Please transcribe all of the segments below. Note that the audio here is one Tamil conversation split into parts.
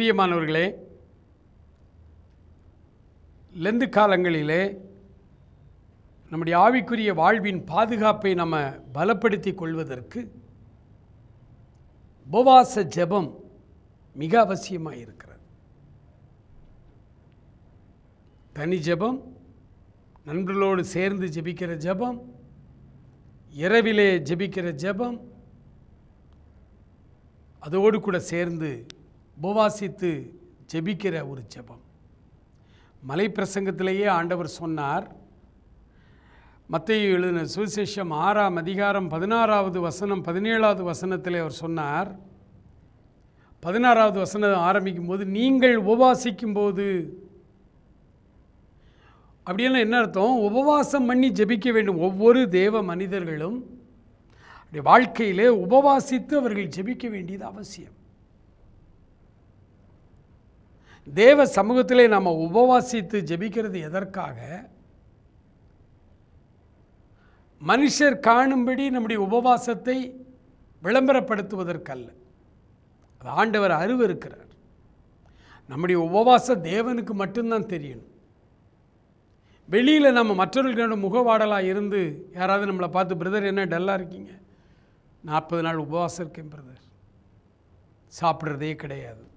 பிரியமானவர்களே லெந்து காலங்களிலே நம்முடைய ஆவிக்குரிய வாழ்வின் பாதுகாப்பை நம்ம பலப்படுத்தி கொள்வதற்கு உபவாச ஜெபம் மிக அவசியமாக இருக்கிறது. தனி ஜெபம் நண்பர்களோடு சேர்ந்து ஜெபிக்கிற ஜெபம் இரவிலே ஜெபிக்கிற ஜெபம் அதோடு கூட சேர்ந்து உபவாசித்து ஜெபிக்கிற ஒரு ஜெபம். மலை பிரசங்கத்திலேயே ஆண்டவர் சொன்னார் மத்திய எழுதின சுவிசேஷம் ஆறாம் அதிகாரம் பதினாறாவது வசனம் பதினேழாவது வசனத்திலே அவர் சொன்னார் பதினாறாவது வசனம் ஆரம்பிக்கும் போது நீங்கள் உபவாசிக்கும் போது அப்படின்னா என்ன அர்த்தம்? உபவாசம் பண்ணி ஜெபிக்க வேண்டும். ஒவ்வொரு தேவ மனிதர்களும் அப்படி வாழ்க்கையிலே உபவாசித்து அவர்கள் ஜெபிக்க வேண்டியது அவசியம். தேவ சமூகத்திலே நாம் உபவாசித்து ஜெபிக்கிறது எதற்காக? மனுஷர் காணும்படி நம்முடைய உபவாசத்தை விளம்பரப்படுத்துவதற்கல்ல. அது ஆண்டவர் அறிவு இருக்கிறார். நம்முடைய உபவாசம் தேவனுக்கு மட்டும்தான் தெரியணும் வெளியில் நம்ம மற்றவர்களோட முகவாடலாக இருந்து யாராவது நம்மளை பார்த்து பிரதர் என்ன டல்லாக இருக்கீங்க? நாற்பது நாள் உபவாசம் இருக்கேன் பிரதர். சாப்பிட்றதே கிடையாது.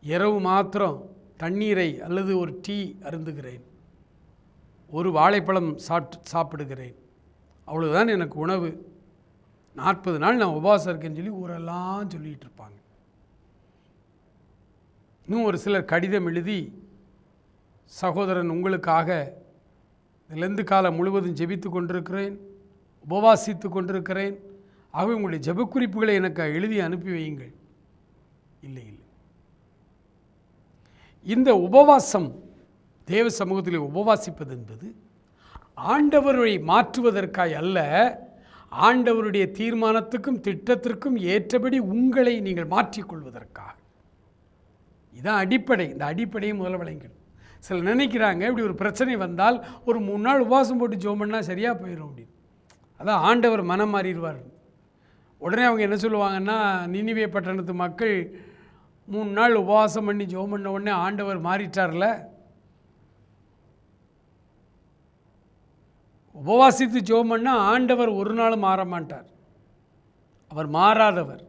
இரவு மாத்திரம் தண்ணீரை அல்லது ஒரு டீ அருந்துகிறேன். ஒரு வாழைப்பழம் சாப்பிட்டு சாப்பிடுகிறேன். அவ்வளோதான் எனக்கு உணவு. நாற்பது நாள் நான் உபவாசம் இருக்கேன்னு சொல்லி ஊரெல்லாம் சொல்லிகிட்டு இருப்பாங்க. இன்னும் ஒரு சிலர் கடிதம் எழுதி சகோதரன் உங்களுக்காக லெந்து காலம் முழுவதும் ஜெபித்து கொண்டிருக்கிறேன் உபவாசித்து கொண்டிருக்கிறேன். ஆகவே உங்களுடைய ஜெபக்குறிப்புகளை எனக்கு எழுதி அனுப்பி வையுங்கள். இல்லை இல்லை. இந்த உபவாசம் தேவ சமூகத்தில் உபவாசிப்பது என்பது ஆண்டவரை மாற்றுவதற்காய் அல்ல ஆண்டவருடைய தீர்மானத்துக்கும் திட்டத்திற்கும் ஏற்றபடி உங்களை நீங்கள் மாற்றிக்கொள்வதற்காக. இதான் அடிப்படை. இந்த அடிப்படையை முதல்ல விளங்கிடும் சில நினைக்கிறாங்க இப்படி ஒரு பிரச்சனை வந்தால் ஒரு மூணு நாள் உபவாசம் போட்டு ஜோம் பண்ணால் சரியாக போயிடும் அப்படின்னு. அதான் ஆண்டவர் மனம் மாறிடுவார். உடனே அவங்க என்ன சொல்லுவாங்கன்னா நினிவே பட்டணத்து மக்கள் மூணு நாள் உபவாசம் பண்ணி ஜோம் பண்ண உடனே ஆண்டவர் மாறிட்டார்ல? உபவாசித்து ஜோம் பண்ணால் ஆண்டவர் ஒரு நாளும் மாற மாட்டார். அவர் மாறாதவர்.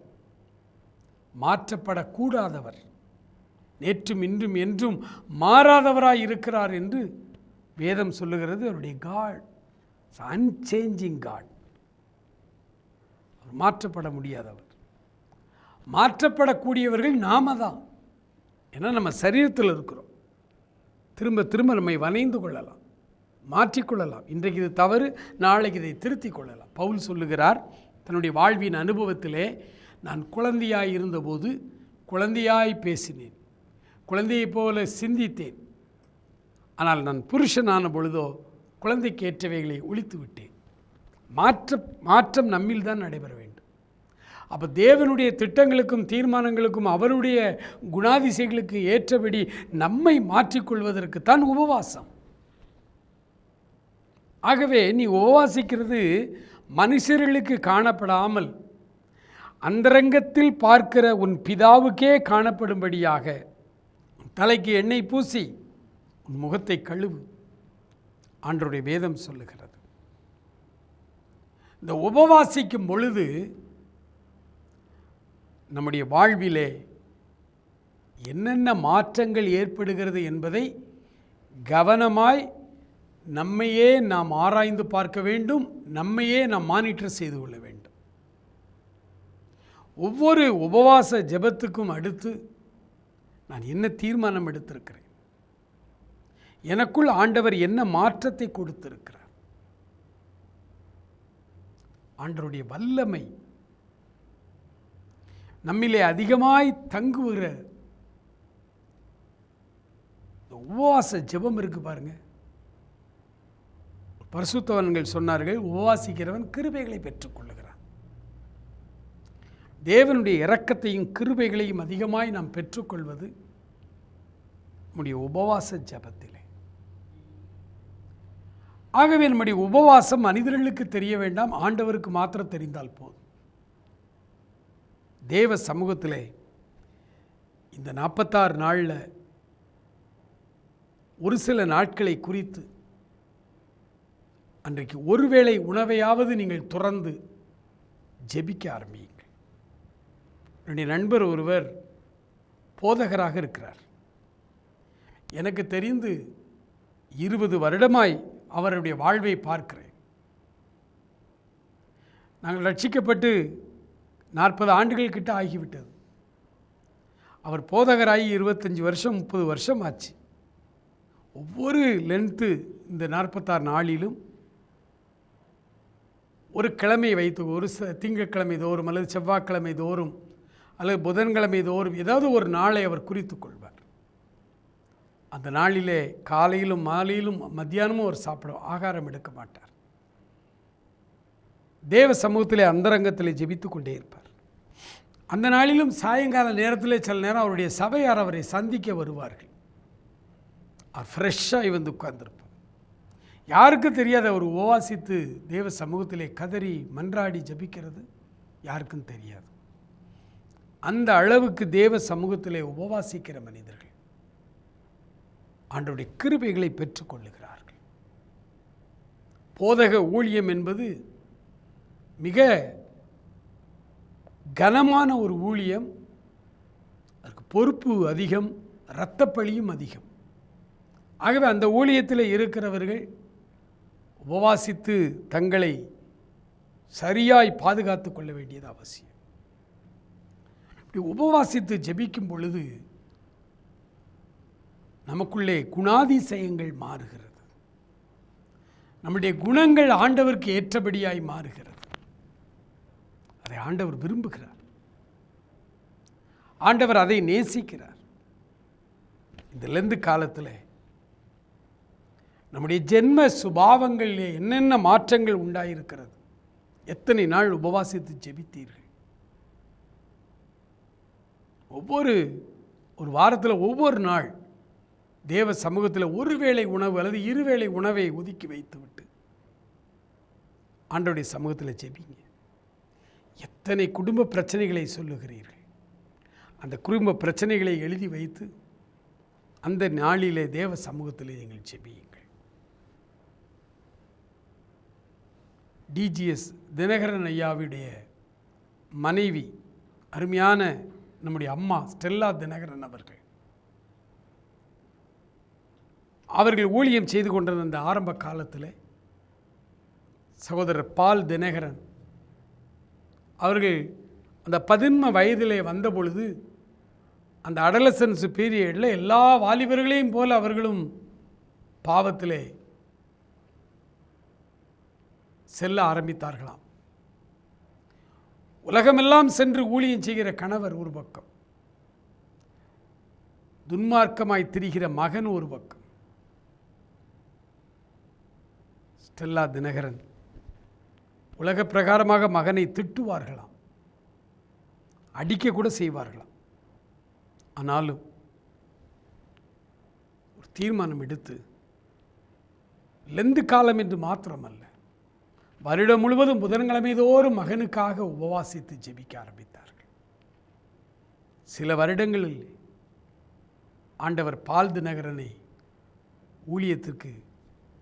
மாற்றப்படக்கூடாதவர். நேற்றும் இன்றும் என்றும் மாறாதவராக இருக்கிறார் என்று வேதம் சொல்லுகிறது. அவருடைய காட் அன்சேஞ்சிங் காட் அவர் மாற்றப்பட முடியாதவர். மாற்றப்படக்கூடியவர்கள் நாம தான். ஏன்னா நம்ம சரீரத்தில் இருக்கிறோம். திரும்ப திரும்ப நம்மை வனைந்து கொள்ளலாம். மாற்றிக்கொள்ளலாம் இன்றைக்கு இது தவறு நாளைக்கு இதை திருத்திக் கொள்ளலாம். பவுல் சொல்லுகிறார் தன்னுடைய வாழ்வின் அனுபவத்திலே நான் குழந்தையாய் இருந்தபோது குழந்தையாய் பேசினேன். குழந்தையைப் போல சிந்தித்தேன். ஆனால் நான் புருஷனான பொழுதோ குழந்தைக்கு ஏற்றவைகளை ஒழித்து விட்டேன். மாற்ற மாற்றம் நம்மில் தான் நடைபெற வேண்டும். அப்போ தேவனுடைய திட்டங்களுக்கும் தீர்மானங்களுக்கும் அவருடைய குணாதிசைகளுக்கு ஏற்றபடி நம்மை மாற்றிக்கொள்வதற்கு தான் உபவாசம். ஆகவே நீ உபவாசிக்கிறது மனுஷர்களுக்கு காணப்படாமல் அந்தரங்கத்தில் பார்க்கிற உன் பிதாவுக்கே காணப்படும்படியாக தலைக்கு எண்ணெய் பூசி உன் முகத்தை கழுவு ஆண்டருடைய வேதம் சொல்லுகிறது. இந்த உபவாசிக்கும் பொழுது நம்முடைய வாழ்விலே என்னென்ன மாற்றங்கள் ஏற்படுகிறது என்பதை கவனமாய் நம்மையே நாம் ஆராய்ந்து பார்க்க வேண்டும் நம்மையே நாம் மானிட்டர் செய்து கொள்ள வேண்டும். ஒவ்வொரு உபவாச ஜெபத்துக்கும் அடுத்து நான் என்ன தீர்மானம் எடுத்திருக்கிறேன்? எனக்குள் ஆண்டவர் என்ன மாற்றத்தை கொடுத்திருக்கிறார்? ஆண்டருடைய வல்லமை நம்மிலே அதிகமாய் தங்குகிற இந்த உபவாச ஜெபம் இருக்கு பாருங்க. பரிசுத்தவன்கள் சொன்னார்கள் உபவாசிக்கிறவன் கிருபைகளை பெற்றுக்கொள்ளுகிறான் தேவனுடைய இரக்கத்தையும் கிருபைகளையும் அதிகமாய் நாம் பெற்றுக்கொள்வது நம்முடைய உபவாச ஜபத்திலே. ஆகவே நம்முடைய உபவாசம் மனிதர்களுக்கு தெரிய வேண்டாம் ஆண்டவருக்கு மாத்திரம் தெரிந்தால் போதும். தேவ சமூகத்திலே இந்த நாற்பத்தாறு நாளில் ஒரு சில நாட்களை குறித்து அன்றைக்கு ஒருவேளை உணவையாவது நீங்கள் துறந்து ஜெபிக்க ஆரம்பியுங்கள். என்னுடைய நண்பர் ஒருவர் போதகராக இருக்கிறார். எனக்கு தெரிந்து இருபது வருடமாய் அவருடைய வாழ்வை பார்க்கிறேன். நாங்கள் ரட்சிக்கப்பட்டு நாற்பது ஆண்டுகள் கிட்ட ஆகிவிட்டது. அவர் போதகராகி இருபத்தஞ்சி வருஷம் முப்பது வருஷம் ஆச்சு. ஒவ்வொரு லென்த்து இந்த நாற்பத்தாறு நாளிலும் ஒரு கிழமை வைத்து ஒரு ச திங்கட்கிழமை தோறும் அல்லது செவ்வாய்க்கிழமை தோறும் அல்லது புதன்கிழமை தோறும் ஏதாவது ஒரு நாளை அவர் குறித்து கொள்வார். அந்த நாளிலே காலையிலும் மாலையிலும் மத்தியானமும் அவர் சாப்பிட ஆகாரம் எடுக்க மாட்டார். தேவ சமூகத்திலே அந்தரங்கத்திலே ஜெபித்து கொண்டே இருப்பார். அந்த நாளிலும் சாயங்கால நேரத்தில் சில நேரம் அவருடைய சபையார் அவரை சந்திக்க வருவார்கள். அவர் ஃப்ரெஷ்ஷாக வந்து உட்கார்ந்துருப்பார். யாருக்கு தெரியாது அவர் உபவாசித்து தேவ சமூகத்திலே கதறி மன்றாடி ஜபிக்கிறது? யாருக்கும் தெரியாது. அந்த அளவுக்கு தேவ சமூகத்திலே உபவாசிக்கிற மனிதர்கள் ஆண்டவருடைய கிருபைகளை பெற்றுக்கொள்ளுகிறார்கள். போதக ஊழியம் என்பது மிக கனமான ஒரு ஊழியம் அதுக்கு பொறுப்பு அதிகம் இரத்தப்பழியும் அதிகம். ஆகவே அந்த ஊழியத்தில் இருக்கிறவர்கள் உபவாசித்து தங்களை சரியாய் பாதுகாத்து கொள்ள வேண்டியது அவசியம். இப்படி உபவாசித்து ஜபிக்கும் பொழுது நமக்குள்ளே குணாதிசயங்கள் மாறுகிறது. நம்முடைய குணங்கள் ஆண்டவருக்கு ஏற்றபடியாய் மாறுகிறது. அதை ஆண்டவர் விரும்புகிறார். ஆண்டவர் அதை நேசிக்கிறார். இந்த லெந்து காலத்தில் நம்முடைய ஜென்ம சுபாவங்களிலே என்னென்ன மாற்றங்கள் உண்டாயிருக்கிறது? எத்தனை நாள் உபவாசித்து ஜெபித்தீர்கள்? ஒவ்வொரு ஒரு வாரத்தில் ஒவ்வொரு நாள் தேவ சமூகத்தில் ஒரு வேளை உணவு அல்லது இருவேளை உணவை ஒதுக்கி வைத்துவிட்டு ஆண்டோடைய சமூகத்தில் ஜெபிங்க. எத்தனை குடும்ப பிரச்சனைகளை சொல்லுகிறீர்கள்? அந்த குடும்ப பிரச்சனைகளை எழுதி வைத்து அந்த நாளிலே தேவ சமூகத்தில் நீங்கள் செபியுங்கள் டிஜிஎஸ் தினகரன் ஐயாவுடைய மனைவி அருமையான நம்முடைய அம்மா ஸ்டெல்லா தினகரன் அவர்கள். அவர்கள் ஊழியம் செய்து கொண்டிருந்த அந்த ஆரம்ப காலத்தில் சகோதரர் பால் தினகரன் அவர்கள் அந்த பதின்ம வயதிலே வந்த பொழுது அந்த அடலசன்ஸ் பீரியடில் எல்லா வாலிபர்களையும் போல அவர்களும் பாவத்திலே செல்ல ஆரம்பித்தார்களாம். உலகமெல்லாம் சென்று ஊழியம் செய்கிற கணவர் ஒரு பக்கம். துன்மார்க்கமாய் திரிகிற மகன் ஒரு பக்கம். ஸ்டெல்லா தினகரன். உலக பிரகாரமாக மகனை திட்டுவார்களாம். அடிக்கக்கூட செய்வார்களாம். ஆனாலும் ஒரு தீர்மானம் எடுத்து லெந்து காலம் என்று மாத்திரமல்ல வருடம் முழுவதும் புதன்கிழமை தோறும் மகனுக்காக உபவாசித்து ஜெபிக்க ஆரம்பித்தார்கள். சில வருடங்களில் ஆண்டவர் பால் தினகரனை ஊழியத்திற்கு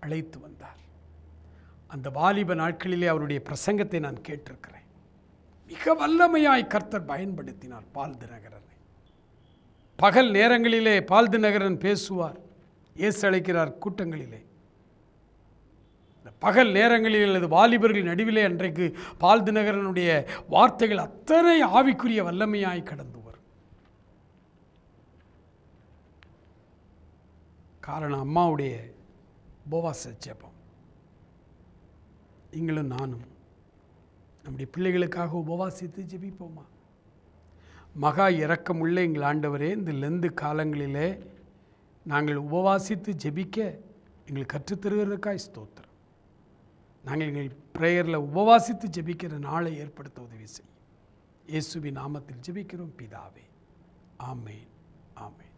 அழைத்து வந்தார். அந்த வாலிப நாட்களிலே அவருடைய பிரசங்கத்தை நான் கேட்டிருக்கிறேன். மிக வல்லமையாய் கர்த்தர் பயன்படுத்தினார் பால் தினகரனை. பகல் நேரங்களிலே பால் தினகரன் பேசுவார் இயேசு அழைக்கிறார் கூட்டங்களிலே. இந்த பகல் நேரங்களில் அல்லது வாலிபர்கள் நடுவிலே அன்றைக்கு பால் தினகரனுடைய வார்த்தைகள் அத்தனை ஆவிக்குரிய வல்லமையாய் கடந்து வரும் காரணம் அம்மாவுடைய போவாச ஜெபம். நீங்களும் நானும் நம்முடைய பிள்ளைகளுக்காக உபவாசித்து ஜெபிப்போமா? மகா இறக்கமுள்ள எங்கள் ஆண்டவரே இந்த லெந்து காலங்களிலே நாங்கள் உபவாசித்து ஜெபிக்க எங்களுக்கு கற்றுத்தருகிறதுக்காய் ஸ்தோத்திரம். நாங்கள் எங்கள் ப்ரேயரில் உபவாசித்து ஜெபிக்கிற நாளை ஏற்படுத்த உதவி செய்யும். இயேசுவின் நாமத்தில் ஜெபிக்கிறோம் பிதாவே. ஆமேன். ஆமேன்.